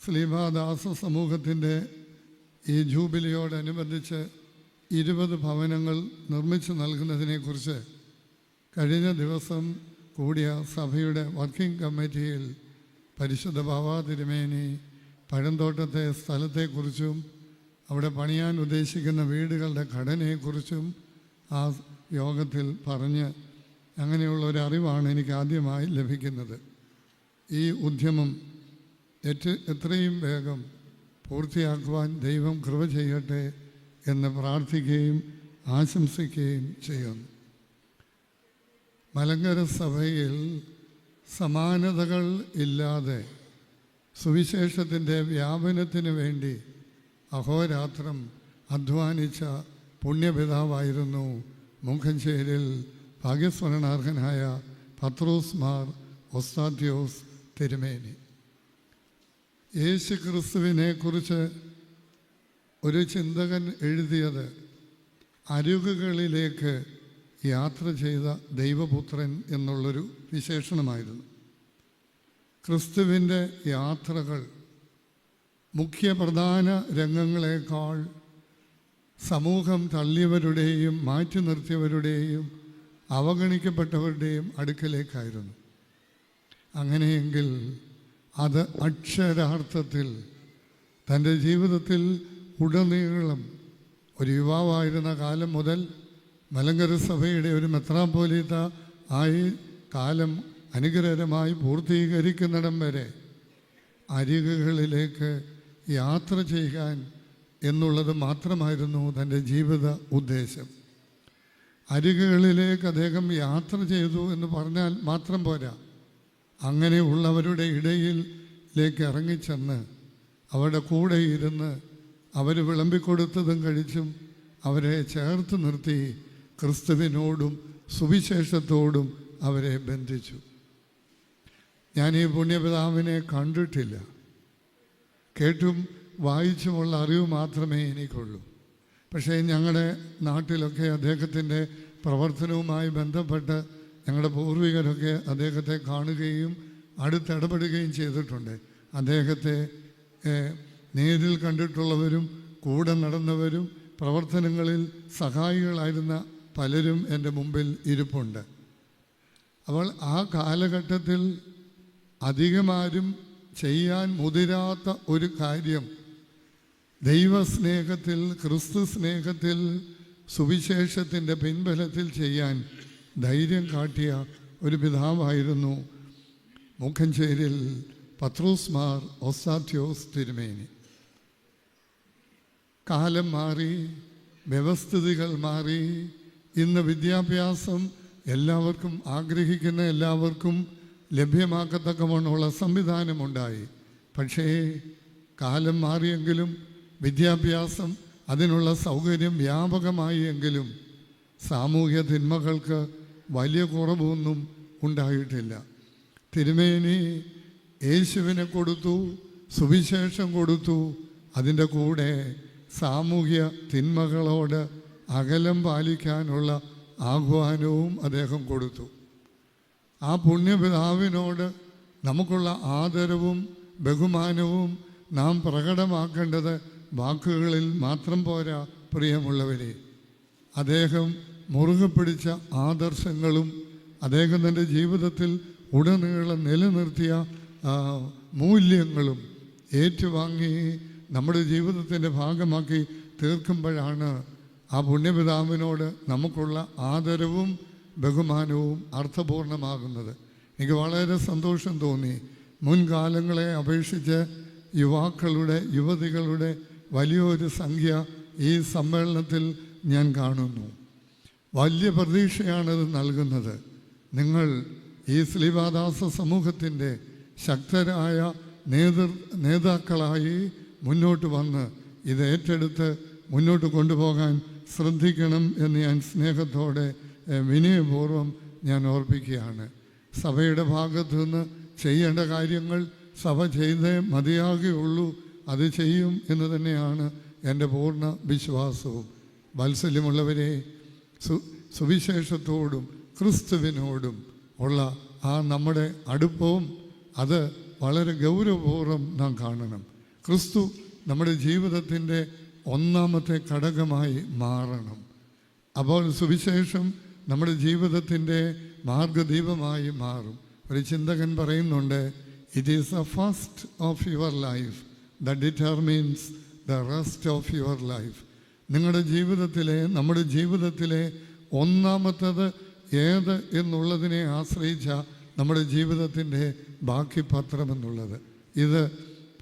ശ്രീമാദാസ സമൂഹത്തിന്റെ ഈ ജൂബിലിയോടനുബന്ധിച്ച് ഇരുപത് ഭവനങ്ങൾ നിർമ്മിച്ചു നൽകുന്നതിനെക്കുറിച്ച് കഴിഞ്ഞ ദിവസം കൂടിയ സഭയുടെ വർക്കിംഗ് കമ്മിറ്റിയിൽ പരിശുദ്ധ ബാബാ തിരുമേനി പഴന്തോട്ടത്തെ സ്ഥലത്തെക്കുറിച്ചും അവിടെ പണിയാൻ ഉദ്ദേശിക്കുന്ന വീടുകളുടെ ഘടനയെക്കുറിച്ചും ആ യോഗത്തിൽ പറഞ്ഞ് അങ്ങനെയുള്ള ഒരു അറിവാണ് എനിക്ക് ആദ്യമായി ലഭിക്കുന്നത്. ഈ ഉദ്യമം എത്രയും വേഗം പൂർത്തിയാക്കുവാൻ ദൈവം കൃപ ചെയ്യട്ടെ എന്ന് പ്രാർത്ഥിക്കുകയും ആശംസിക്കുകയും ചെയ്യുന്നു. മലങ്കര സഭയിൽ സമാനതകൾ ഇല്ലാതെ സുവിശേഷത്തിന്റെ വ്യാപനത്തിന് വേണ്ടി അഹോരാത്രം അധ്വാനിച്ച പുണ്യപിതാവായിരുന്നു മുഖഞ്ചേരിൽ ഭാഗ്യസ്മരണാർഹനായ പത്രോസ് മാർ ഒസ്താദ്യോസ് തിരുമേനി. യേശു ക്രിസ്തുവിനെ കുറിച്ച് ഒരു ചിന്തകൻ എഴുതിയത് അരുകുകളിലേക്ക് യാത്ര ചെയ്ത ദൈവപുത്രൻ എന്നുള്ളൊരു വിശേഷണമായിരുന്നു. ക്രിസ്തുവിന്റെ യാത്രകൾ മുഖ്യ പ്രധാന രംഗങ്ങളെക്കാൾ സമൂഹം തള്ളിയവരുടെയും മാറ്റി നിർത്തിയവരുടെയും അവഗണിക്കപ്പെട്ടവരുടെയും അടുക്കലേക്കായിരുന്നു. അങ്ങനെയെങ്കിൽ അത് അക്ഷരാർത്ഥത്തിൽ തന്റെ ജീവിതത്തിൽ ഉടനീളം ഒരു യുവാവായിരുന്ന കാലം മുതൽ മലങ്കര സഭയുടെ ഒരു മെത്രാപോലീത്ത ആയി കാലം അനുഗ്രഹരമായി പൂർത്തീകരിക്കുന്നിടം വരെ അരികുകളിലേക്ക് യാത്ര ചെയ്യാൻ എന്നുള്ളത് മാത്രമായിരുന്നു തന്റെ ജീവിത ഉദ്ദേശം. അരികുകളിലേക്ക് അദ്ദേഹം യാത്ര ചെയ്തു എന്ന് പറഞ്ഞാൽ മാത്രം പോരാ. അങ്ങനെയുള്ളവരുടെ ഇടയിലേക്ക് ഇറങ്ങിച്ചെന്ന് അവരുടെ കൂടെ ഇരുന്ന് അവർ വിളമ്പിക്കൊടുത്തതും കഴിച്ചും അവരെ ചേർത്ത് നിർത്തി ക്രിസ്തുവിനോടും സുവിശേഷത്തോടും അവരെ ബന്ധിച്ചു. ഞാൻ ഈ പുണ്യപിതാവിനെ കണ്ടിട്ടില്ല. കേട്ടും വായിച്ചുമുള്ള അറിവ് മാത്രമേ എനിക്കുള്ളൂ. പക്ഷേ ഞങ്ങളുടെ നാട്ടിലൊക്കെ അദ്ദേഹത്തിന്റെ പ്രവർത്തനവുമായി ബന്ധപ്പെട്ട് ഞങ്ങളുടെ പൂർവികരൊക്കെ അദ്ദേഹത്തെ കാണുകയും അടുത്തിടപെടുകയും ചെയ്തിട്ടുണ്ട്. അദ്ദേഹത്തെ നേരിൽ കണ്ടിട്ടുള്ളവരും കൂടെ നടന്നവരും പ്രവർത്തനങ്ങളിൽ സഹായികളായിരുന്ന പലരും എന്റെ മുമ്പിൽ ഇരിപ്പുണ്ട്. അപ്പോൾ ആ കാലഘട്ടത്തിൽ അധികമാരും ചെയ്യാൻ മുതിരാത്ത ഒരു കാര്യം ദൈവസ്നേഹത്തിൽ ക്രിസ്തു സ്നേഹത്തിൽ സുവിശേഷത്തിന്റെ പിൻബലത്തിൽ ചെയ്യാൻ ധൈര്യം കാട്ടിയ ഒരു പിതാവായിരുന്നു മുഖഞ്ചേരിൽ പത്രോസ് മാർ തിരുമേനി. കാലം മാറി വ്യവസ്ഥിതികൾ മാറി ഇന്ന് വിദ്യാഭ്യാസം എല്ലാവർക്കും ആഗ്രഹിക്കുന്ന എല്ലാവർക്കും ലഭ്യമാക്കത്തക്കവണ്ണമുള്ള സംവിധാനമുണ്ടായി. പക്ഷേ കാലം മാറിയെങ്കിലും വിദ്യാഭ്യാസം അതിനുള്ള സൗകര്യം വ്യാപകമായി എങ്കിലും സാമൂഹ്യ തിന്മകൾക്ക് വലിയ കുറവൊന്നും ഉണ്ടായിട്ടില്ല. തിരുമേനി യേശുവിനെ കൊടുത്തു സുവിശേഷം കൊടുത്തു. അതിന്റെ കൂടെ സാമൂഹ്യ തിന്മകളോട് അകലം പാലിക്കാനുള്ള ആഹ്വാനവും അദ്ദേഹം കൊടുത്തു. ആ പുണ്യപിതാവിനോട് നമുക്കുള്ള ആദരവും ബഹുമാനവും നാം പ്രകടമാക്കേണ്ടത് വാക്കുകളിൽ മാത്രം പോരാ പ്രിയമുള്ളവരെ. അദ്ദേഹം മുറുകെ പിടിച്ച ആദർശങ്ങളും അദ്ദേഹം തന്റെ ജീവിതത്തിൽ ഉടനീളം നിലനിർത്തിയ മൂല്യങ്ങളും ഏറ്റുവാങ്ങി നമ്മുടെ ജീവിതത്തിന്റെ ഭാഗമാക്കി തീർക്കുമ്പോഴാണ് ആ പുണ്യപിതാവിനോട് നമുക്കുള്ള ആദരവും ബഹുമാനവും അർത്ഥപൂർണമാകുന്നത്. എനിക്ക് വളരെ സന്തോഷം തോന്നി. മുൻകാലങ്ങളെ അപേക്ഷിച്ച് യുവാക്കളുടെ യുവതികളുടെ വലിയൊരു സംഖ്യ ഈ സമ്മേളനത്തിൽ ഞാൻ കാണുന്നു. വലിയ പ്രതീക്ഷയാണത് നൽകുന്നത്. നിങ്ങൾ ഈ ശ്രീവാദാസ സമൂഹത്തിന്റെ ശക്തരായ നേതൃ നേതാക്കളായി മുന്നോട്ട് വന്ന് ഇത് ഏറ്റെടുത്ത് മുന്നോട്ട് കൊണ്ടുപോകാൻ ശ്രദ്ധിക്കണം എന്ന് ഞാൻ സ്നേഹത്തോടെ വിനയപൂർവം ഞാൻ ഓർപ്പിക്കുകയാണ്. സഭയുടെ ഭാഗത്തു നിന്ന് ചെയ്യേണ്ട കാര്യങ്ങൾ സഭ ചെയ്തേ മതിയാകുകയുള്ളൂ അത് ചെയ്യും എന്ന് തന്നെയാണ് എന്റെ പൂർണ വിശ്വാസവും. വാത്സല്യമുള്ളവരെ സു സുവിശേഷത്തോടും ക്രിസ്തുവിനോടും ഉള്ള ആ നമ്മുടെ അടുപ്പവും അത് വളരെ ഗൗരവപൂർവം നാം കാണണം. ക്രിസ്തു നമ്മുടെ ജീവിതത്തിന്റെ ഒന്നാമത്തെ ഘടകമായി മാറണം. അപ്പോൾ സുവിശേഷം നമ്മുടെ ജീവിതത്തിന്റെ മാർഗദീപമായി മാറും. ഒരു ചിന്തകൻ പറയുന്നുണ്ട് it is a first of your life the determines the rest of your life നിങ്ങളുടെ ജീവിതത്തിലെ നമ്മുടെ ജീവിതത്തിലെ ഒന്നാമത്തത് ഏത് എന്നുള്ളതിനെ ആശ്രയിച്ച നമ്മുടെ ജീവിതത്തിന്റെ ബാക്കി പത്രം എന്നുള്ളത് ഇത്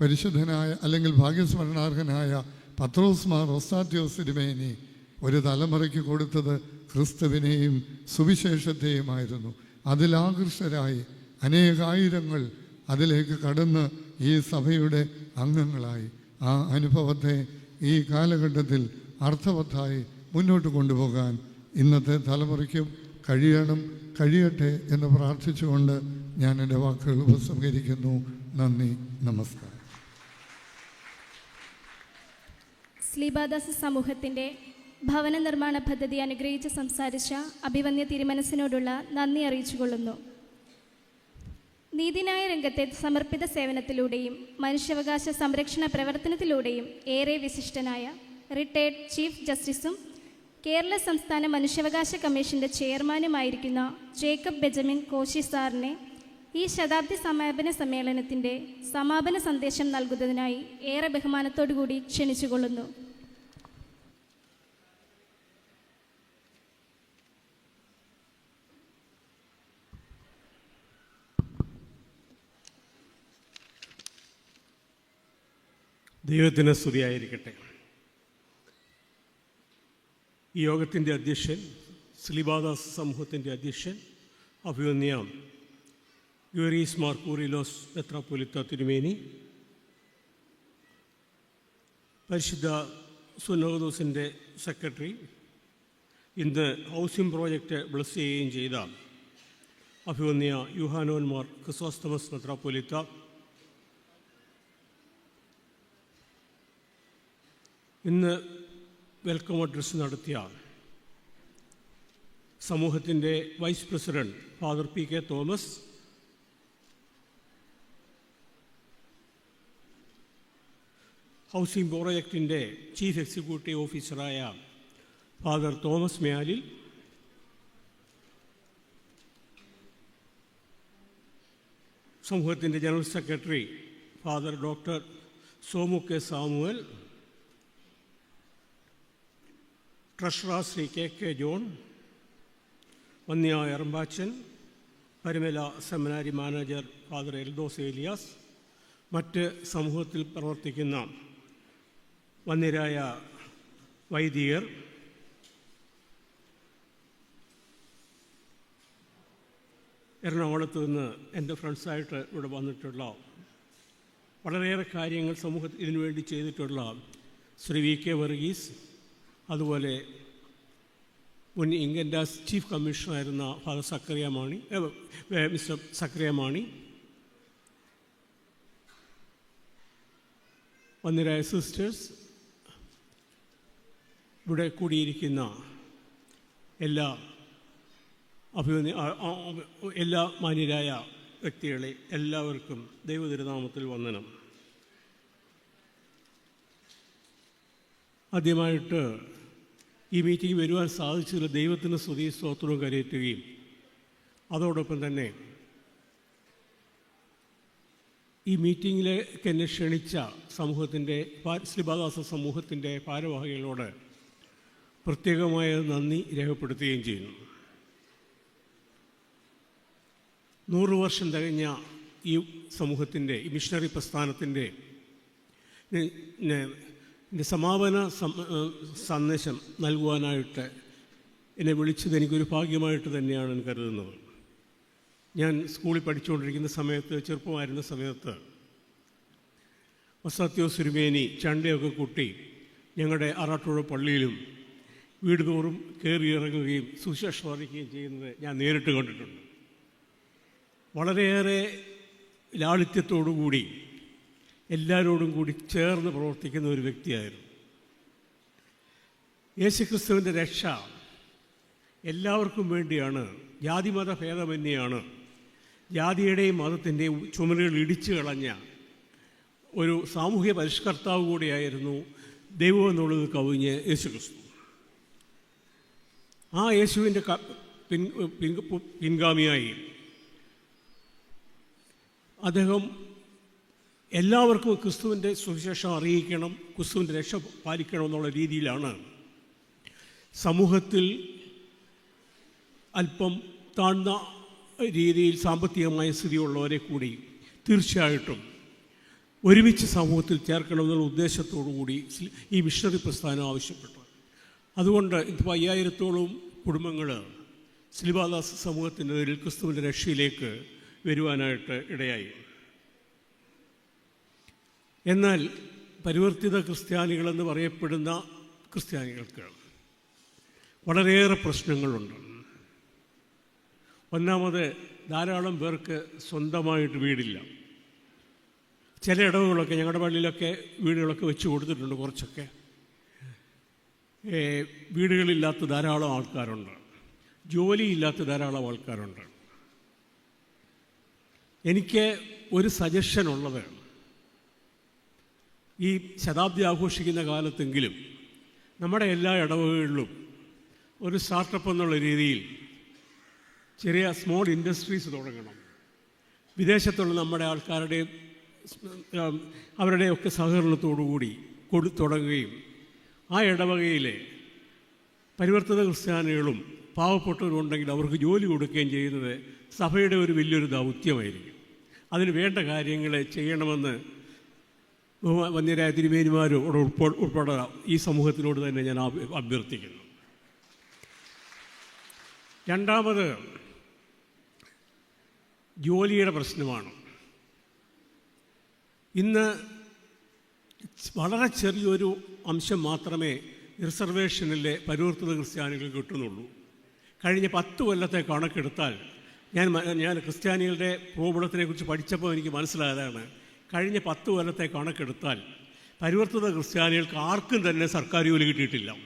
പരിശുദ്ധനായ അല്ലെങ്കിൽ ഭാഗ്യസ്മരണാർഹനായ പത്രോസ്മാർ ഒസ്താത്യോസ് തിരുമേനി ഒരു തലമുറയ്ക്ക് കൊടുത്തത് ക്രിസ്തുവിനെയും സുവിശേഷത്തെയുമായിരുന്നു. അതിലാകൃഷ്ടരായി അനേകായിരങ്ങൾ അതിലേക്ക് കടന്ന് ഈ സഭയുടെ അംഗങ്ങളായി. ആ അനുഭവത്തെ ഈ കാലഘട്ടത്തിൽ അർത്ഥവത്തായി മുന്നോട്ട് കൊണ്ടുപോകാൻ ഇന്നത്തെ തലമുറയ്ക്കും കഴിയണം കഴിയട്ടെ എന്ന് പ്രാർത്ഥിച്ചുകൊണ്ട് ഞാൻ എന്റെ വാക്കുകൾ ഉപസംഹരിക്കുന്നു. നന്ദി നമസ്കാരം. ശ്ലീബാദാസ് സമൂഹത്തിന്റെ ഭവന നിർമ്മാണ പദ്ധതി അനുഗ്രഹിച്ച് സംസാരിച്ച അഭിവന്യ തിരുമനസിനോടുള്ള നന്ദി അറിയിച്ചുകൊള്ളുന്നു. നീതിന്യായ രംഗത്തെ സമർപ്പിത സേവനത്തിലൂടെയും മനുഷ്യാവകാശ സംരക്ഷണ പ്രവർത്തനത്തിലൂടെയും ഏറെ വിശിഷ്ടനായ റിട്ടയർഡ് ചീഫ് ജസ്റ്റിസും കേരള സംസ്ഥാന മനുഷ്യാവകാശ കമ്മീഷന്റെ ചെയർമാനുമായിരിക്കുന്ന ജേക്കബ് ബെജമിൻ കോശി സാറിനെ ഈ ശതാബ്ദി സമാപന സമ്മേളനത്തിന്റെ സമാപന സന്ദേശം നൽകുന്നതിനായി ഏറെ ബഹുമാനത്തോടുകൂടി ക്ഷണിച്ചുകൊള്ളുന്നു. ദൈവത്തിന് സ്തുതിയായിരിക്കട്ടെ. ഈ യോഗത്തിന്റെ അധ്യക്ഷൻ സ്ലിബാദാസ് സമൂഹത്തിന്റെ അധ്യക്ഷൻ അഭിവന്യ യുവറീസ് മാർക്കൂറിലോസ് മെത്രാപ്പൊലിത്ത തിരുമേനി പരിശുദ്ധ സുനോദോസിന്റെ സെക്രട്ടറി ഇന്ന് ഹൗസിംഗ് പ്രോജക്റ്റ് ബ്ലസ് ചെയ്യുകയും ചെയ്ത അഭിവന്യ യുഹാനോന്മാർ ക്രിസോസ്തമസ് മെത്രാപ്പൊലിത്ത ഇന്ന് വെൽക്കം അഡ്രസ് നടത്തിയ സമൂഹത്തിന്റെ vice president father P K Thomas housing പ്രോജക്റ്റിന്റെ ചീഫ് എക്സിക്യൂട്ടീവ് ഓഫീസറായ ഫാദർ തോമസ് മ്യാലിൽ സമൂഹത്തിന്റെ general secretary father doctor Somu K Samuel treasurer Shri K K John വന്യ Erambachan Parumala seminary manager father Eldhose Elias മറ്റ് സമൂഹത്തിൽ പ്രവർത്തിക്കുന്ന വന്യരായ വൈദികർ എറണാകുളത്ത് നിന്ന് എന്റെ ഫ്രണ്ട്സായിട്ട് ഇവിടെ വന്നിട്ടുള്ള വളരെയേറെ കാര്യങ്ങൾ സമൂഹത്തിൽ ഇതിനുവേണ്ടി ചെയ്തിട്ടുള്ള ശ്രീ വി കെ വർഗീസ് അതുപോലെ മുൻ ഇന്ത്യന്റെ ചീഫ് കമ്മീഷണറായിരുന്ന ഫാദർ സക്കറിയ മാണി മിസ്റ്റർ സക്കറിയ മാണി വന്നിരായ സിസ്റ്റേഴ്സ് ഇവിടെ കൂടിയിരിക്കുന്ന എല്ലാ അഭിമന്യ എല്ലാ മാന്യരായ വ്യക്തികളെ എല്ലാവർക്കും ദൈവതിരുനാമത്തിൽ വന്ദനം. ആദ്യമായിട്ട് ഈ മീറ്റിംഗ് വരുവാൻ സാധിച്ചതിൽ ദൈവത്തിന് സ്തുതി സ്തോത്രവും കരയറ്റുകയും അതോടൊപ്പം തന്നെ ഈ മീറ്റിങ്ങിലേക്ക് എന്നെ ക്ഷണിച്ച സമൂഹത്തിന്റെ ശ്രീബാദാസ സമൂഹത്തിന്റെ ഭാരവാഹികളോട് പ്രത്യേകമായ നന്ദി രേഖപ്പെടുത്തുകയും ചെയ്യുന്നു. നൂറ് വർഷം തികഞ്ഞ ഈ സമൂഹത്തിന്റെ ഈ മിഷണറി പ്രസ്ഥാനത്തിന്റെ എന്റെ സമാപന സന്ദേശം നൽകുവാനായിട്ട് എന്നെ വിളിച്ചത് എനിക്കൊരു ഭാഗ്യമായിട്ട് തന്നെയാണ് ഞാൻ കരുതുന്നത്. ഞാൻ സ്കൂളിൽ പഠിച്ചുകൊണ്ടിരിക്കുന്ന സമയത്ത് ചെറുപ്പമായിരുന്ന സമയത്ത് വസത്യോ സുരുമേനി ചണ്ടയൊക്കെ കൂട്ടി ഞങ്ങളുടെ ആറാട്ടുഴ പള്ളിയിലും വീട് തോറും കയറിയിറങ്ങുകയും സുശേഷം അറിയിക്കുകയും ചെയ്യുന്നത് ഞാൻ നേരിട്ട് കണ്ടിട്ടുണ്ട്. വളരെയേറെ ലാളിത്യത്തോടുകൂടി എല്ലാവരോടും കൂടി ചേർന്ന് പ്രവർത്തിക്കുന്ന ഒരു വ്യക്തിയായിരുന്നു. യേശുക്രിസ്തുവിന്റെ രക്ഷ എല്ലാവർക്കും വേണ്ടിയാണ്. ജാതിമത ഭേദമന്യാണ് ജാതിയുടെയും മതത്തിന്റെയും ചുമലുകൾ ഇടിച്ചു കളഞ്ഞ ഒരു സാമൂഹ്യ പരിഷ്കർത്താവ് കൂടിയായിരുന്നു ദൈവം എന്നുള്ളത് കവിഞ്ഞ് യേശു ക്രിസ്തു ആ യേശുവിന്റെ പിൻ- പിൻഗാമിയായി അദ്ദേഹം എല്ലാവർക്കും ക്രിസ്തുവിന്റെ സുവിശേഷം അറിയിക്കണം ക്രിസ്തുവിന്റെ രക്ഷ പാലിക്കണം എന്നുള്ള രീതിയിലാണ്. സമൂഹത്തിൽ അല്പം താഴ്ന്ന രീതിയിൽ സാമ്പത്തികമായ സ്ഥിതിയുള്ളവരെ കൂടി തീർച്ചയായിട്ടും ഒരുമിച്ച് സമൂഹത്തിൽ ചേർക്കണമെന്നുള്ള ഉദ്ദേശത്തോടു കൂടി ഈ മിഷണറി പ്രസ്ഥാനം ആവശ്യപ്പെട്ടു. അതുകൊണ്ട് ഇപ്പോൾ അയ്യായിരത്തോളം കുടുംബങ്ങൾ ശ്രീബാദാസ് സമൂഹത്തിന്റെ ക്രിസ്തുവിന്റെ രക്ഷയിലേക്ക് വരുവാനായിട്ട് ഇടയായി. എന്നാൽ പരിവർത്തിത ക്രിസ്ത്യാനികളെന്ന് പറയപ്പെടുന്ന ക്രിസ്ത്യാനികൾക്ക് വളരെയേറെ പ്രശ്നങ്ങളുണ്ട്. ഒന്നാമത് ധാരാളം പേർക്ക് സ്വന്തമായിട്ട് വീടില്ല. ചില ഇടവുകളൊക്കെ ഞങ്ങളുടെ പള്ളിയിലൊക്കെ വീടുകളൊക്കെ വെച്ച് കൊടുത്തിട്ടുണ്ട് കുറച്ചൊക്കെ. വീടുകളില്ലാത്ത ധാരാളം ആൾക്കാരുണ്ട്. ജോലിയില്ലാത്ത ധാരാളം ആൾക്കാരുണ്ട്. എനിക്ക് ഒരു സജഷൻ ഉള്ളത് ഈ ശതാബ്ദി ആഘോഷിക്കുന്ന കാലത്തെങ്കിലും നമ്മുടെ എല്ലാ ഇടവകളിലും ഒരു സ്റ്റാർട്ടപ്പ് എന്നുള്ള രീതിയിൽ ചെറിയ സ്മോൾ ഇൻഡസ്ട്രീസ് തുടങ്ങണം. വിദേശത്തുള്ള നമ്മുടെ ആൾക്കാരുടെയും അവരുടെയൊക്കെ സഹകരണത്തോടുകൂടി കൊടു തുടങ്ങുകയും ആ ഇടവകയിലെ പരിവർത്തിത ക്രിസ്ത്യാനികളും പാവപ്പെട്ടവരുണ്ടെങ്കിൽ അവർക്ക് ജോലി കൊടുക്കുകയും ചെയ്യുന്നത് സഭയുടെ ഒരു വലിയൊരു ദൗത്യമായിരിക്കും. അതിന് വേണ്ട കാര്യങ്ങളെ ചെയ്യണമെന്ന് ബഹുമാ- തിരുമേനിമാരും അവിടെ ഉൾപ്പെ ഉൾപ്പെടുക ഈ സമൂഹത്തിനോട് തന്നെ ഞാൻ അഭ്യർത്ഥിക്കുന്നു. രണ്ടാമത് ജോലിയുടെ പ്രശ്നമാണ്. ഇന്ന് വളരെ ചെറിയൊരു അംശം മാത്രമേ റിസർവേഷനിലെ പരിവർത്തിത ക്രിസ്ത്യാനികൾ കിട്ടുന്നുള്ളൂ. കഴിഞ്ഞ പത്ത് കൊല്ലത്തെ കണക്കെടുത്താൽ ഞാൻ ഞാൻ ക്രിസ്ത്യാനികളുടെ പ്രോബിളത്തിനെ കുറിച്ച് പഠിച്ചപ്പോൾ എനിക്ക് മനസ്സിലായതാണ്. കഴിഞ്ഞ പത്ത് കൊല്ലത്തെ കണക്കെടുത്താൽ പരിവർത്തിത ക്രിസ്ത്യാനികൾക്ക് ആർക്കും തന്നെ സർക്കാർ ജോലി കിട്ടിയിട്ടില്ല.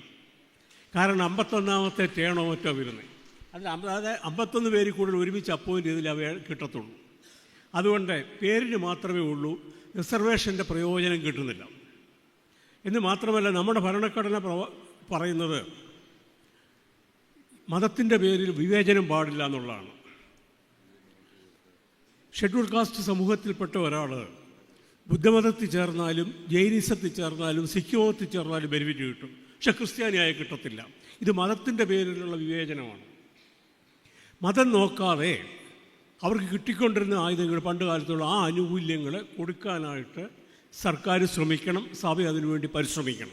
കാരണം അമ്പത്തൊന്നാമത്തെ ടേണോ മറ്റോ വരുന്നത്. അതിൽ അതായത് അമ്പത്തൊന്ന് പേര് കൂടുതൽ ഒരുമിച്ച് അപ്പോയിന്റ് ചെയ്തിൽ അവ കിട്ടത്തുള്ളൂ. അതുകൊണ്ട് പേരിന് മാത്രമേ ഉള്ളൂ റിസർവേഷന്റെ പ്രയോജനം കിട്ടുന്നില്ല. എന്ന് മാത്രമല്ല നമ്മുടെ ഭരണഘടന പറയുന്നത് മതത്തിന്റെ പേരിൽ വിവേചനം പാടില്ല എന്നുള്ളതാണ്. ഷെഡ്യൂൾ കാസ്റ്റ് സമൂഹത്തിൽപ്പെട്ട ഒരാൾ ബുദ്ധമതത്തിൽ ചേർന്നാലും ജൈനിസത്തിൽ ചേർന്നാലും സിഖ് മതത്തിൽ ചേർന്നാലും ബെനിഫിറ്റ് കിട്ടും. പക്ഷെ ക്രിസ്ത്യാനിയായി കിട്ടത്തില്ല. ഇത് മതത്തിന്റെ പേരിലുള്ള വിവേചനമാണ്. മതം നോക്കാതെ അവർക്ക് കിട്ടിക്കൊണ്ടിരുന്ന ആയുധങ്ങൾ പണ്ട് കാലത്തുള്ള ആ ആനുകൂല്യങ്ങൾ കൊടുക്കാനായിട്ട് സർക്കാർ ശ്രമിക്കണം സഭ അതിനുവേണ്ടി പരിശ്രമിക്കണം.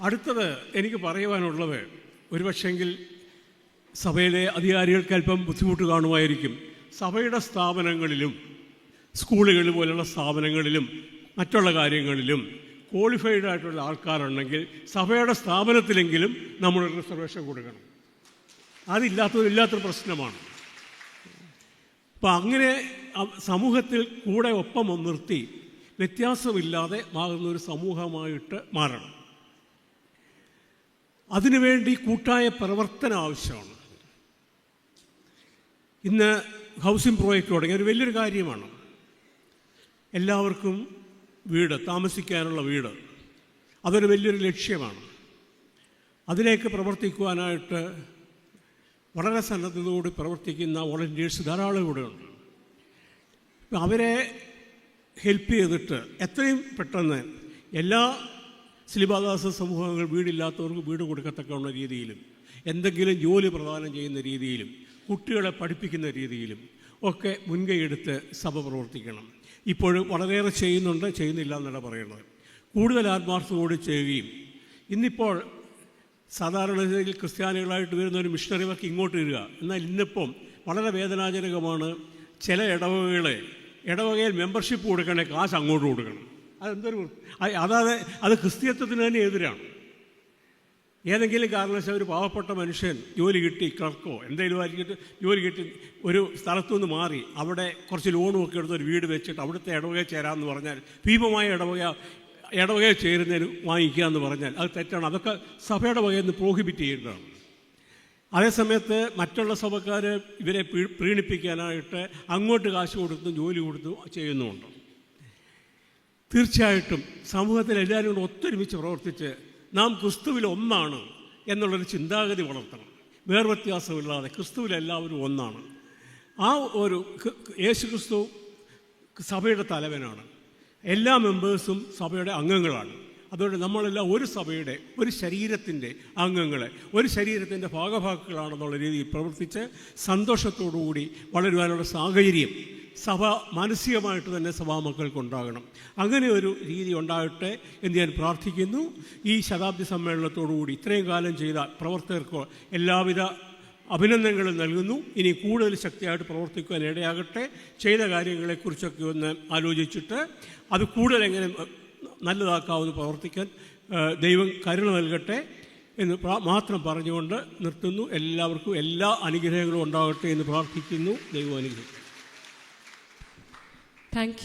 അടുത്തത് എനിക്ക് പറയുവാനുള്ളത് ഒരുപക്ഷെങ്കിൽ സഭയിലെ അധികാരികൾക്ക് അല്പം ബുദ്ധിമുട്ട് കാണുമായിരിക്കും. സഭയുടെ സ്ഥാപനങ്ങളിലും സ്കൂളുകൾ പോലുള്ള സ്ഥാപനങ്ങളിലും മറ്റുള്ള കാര്യങ്ങളിലും ക്വാളിഫൈഡ് ആയിട്ടുള്ള ആൾക്കാരുണ്ടെങ്കിൽ സഭയുടെ സ്ഥാപനത്തിലെങ്കിലും നമ്മൾ റിസർവേഷൻ കൊടുക്കണം. അതില്ലാത്തത് ഇല്ലാത്തൊരു പ്രശ്നമാണ്. അപ്പം അങ്ങനെ സമൂഹത്തിൽ കൂടെ ഒപ്പം നിർത്തി വ്യത്യാസമില്ലാതെ മാറുന്ന ഒരു സമൂഹമായിട്ട് മാറണം. അതിനുവേണ്ടി കൂട്ടായ പ്രവർത്തനം ആവശ്യമാണ്. ഇന്ന് ഹൗസിംഗ് പ്രോജക്റ്റ് തുടങ്ങിയ ഒരു വലിയൊരു കാര്യമാണ്. എല്ലാവർക്കും വീട് താമസിക്കാനുള്ള വീട്. അതൊരു വലിയൊരു ലക്ഷ്യമാണ്. അതിലേക്ക് പ്രവർത്തിക്കുവാനായിട്ട് വളരെ സന്നദ്ധതയോട് പ്രവർത്തിക്കുന്ന വോളണ്ടിയേഴ്സ് ധാരാളം ഇവിടെ ഉണ്ട്. അപ്പം അവരെ ഹെൽപ്പ് ചെയ്തിട്ട് എത്രയും പെട്ടെന്ന് എല്ലാ സിലിബാദാസ സമൂഹങ്ങൾ വീടില്ലാത്തവർക്ക് വീട് കൊടുക്കത്തക്കുള്ള രീതിയിലും എന്തെങ്കിലും ജോലി പ്രദാനം ചെയ്യുന്ന രീതിയിലും കുട്ടികളെ പഠിപ്പിക്കുന്ന രീതിയിലും ഒക്കെ മുൻകൈയെടുത്ത് സഭ പ്രവർത്തിക്കണം. ഇപ്പോഴും വളരെയേറെ ചെയ്യുന്നുണ്ട് ചെയ്യുന്നില്ല എന്നല്ല പറയുന്നത്. കൂടുതൽ ആത്മാർത്ഥത്തോട് ചെയ്യുകയും ഇന്നിപ്പോൾ സാധാരണ രീതിയിൽ ക്രിസ്ത്യാനികളായിട്ട് വരുന്ന ഒരു മിഷണറി വർക്ക് ഇങ്ങോട്ട് വരിക. എന്നാൽ ഇന്നിപ്പം വളരെ വേദനാജനകമാണ് ചില ഇടവകകളെ ഇടവകയിൽ മെമ്പർഷിപ്പ് കൊടുക്കണേ കാശ് അങ്ങോട്ട് കൊടുക്കണം. അതെന്തൊരു അതായത് അത് ക്രിസ്ത്യത്വത്തിന് തന്നെ എതിരാണ്. ഏതെങ്കിലും കാരണവശാൽ ഒരു പാവപ്പെട്ട മനുഷ്യൻ ജോലി കിട്ടി ക്ലർക്കോ എന്തെങ്കിലും ആയിരിക്കട്ടെ ജോലി കിട്ടി ഒരു സ്ഥലത്തുനിന്ന് മാറി അവിടെ കുറച്ച് ലോണും ഒക്കെ എടുത്ത് ഒരു വീട് വെച്ചിട്ട് അവിടുത്തെ ഇടവകയിൽ ചേരാമെന്ന് പറഞ്ഞാൽ ഭീമമായ ഇടവക ഇടവകയിൽ ചേരുന്നതിന് വാങ്ങിക്കുക എന്ന് പറഞ്ഞാൽ അത് തെറ്റാണ്. അതൊക്കെ സഭയുടെ വകയിൽ നിന്ന് പ്രോഹിബിറ്റ് ചെയ്യേണ്ടതാണ് അതേസമയത്ത് മറ്റുള്ള സഭക്കാർ ഇവരെ പ്രീണിപ്പിക്കാനായിട്ട് അങ്ങോട്ട് കാശ് കൊടുത്തും ജോലി കൊടുത്തും ചെയ്യുന്നുമുണ്ട്. തീർച്ചയായിട്ടും സമൂഹത്തിൽ എല്ലാവരും കൂടെ ഒത്തൊരുമിച്ച് പ്രവർത്തിച്ച് നാം ക്രിസ്തുവിൽ ഒന്നാണ് എന്നുള്ളൊരു ചിന്താഗതി വളർത്തണം. വേർവ്യത്യാസമില്ലാതെ ക്രിസ്തുവിൽ എല്ലാവരും ഒന്നാണ്. ആ ഒരു യേശു ക്രിസ്തു സഭയുടെ തലവനാണ്. എല്ലാ മെമ്പേഴ്സും സഭയുടെ അംഗങ്ങളാണ്. അതുകൊണ്ട് നമ്മളെല്ലാം ഒരു സഭയുടെ ഒരു ശരീരത്തിന്റെ അംഗങ്ങളെ ഒരു ശരീരത്തിന്റെ ഭാഗഭാക്കുകളാണെന്നുള്ള രീതിയിൽ പ്രവർത്തിച്ച് സന്തോഷത്തോടുകൂടി വളരുവാനുള്ള സാഹചര്യം സഭ മാനസികമായിട്ട് തന്നെ സഭാമക്കൾക്കുണ്ടാകണം അങ്ങനെ ഒരു രീതി ഉണ്ടാകട്ടെ എന്ന് ഞാൻ പ്രാർത്ഥിക്കുന്നു. ഈ ശതാബ്ദി സമ്മേളനത്തോടുകൂടി ഇത്രയും കാലം ചെയ്ത പ്രവർത്തകർക്ക് എല്ലാവിധ അഭിനന്ദനങ്ങളും നൽകുന്നു. ഇനി കൂടുതൽ ശക്തിയായിട്ട് പ്രവർത്തിക്കുവാൻ ഇടയാകട്ടെ. ചെയ്ത കാര്യങ്ങളെക്കുറിച്ചൊക്കെ ഒന്ന് ആലോചിച്ചിട്ട് അത് കൂടുതൽ എങ്ങനെ നല്ലതാക്കാവുന്ന പ്രവർത്തിക്കാൻ ദൈവം കരുണ നൽകട്ടെ എന്ന് മാത്രം പറഞ്ഞുകൊണ്ട് നിർത്തുന്നു. എല്ലാവർക്കും എല്ലാ അനുഗ്രഹങ്ങളും ഉണ്ടാകട്ടെ എന്ന് പ്രാർത്ഥിക്കുന്നു. ദൈവം അനുഗ്രഹിക്കും Thank you.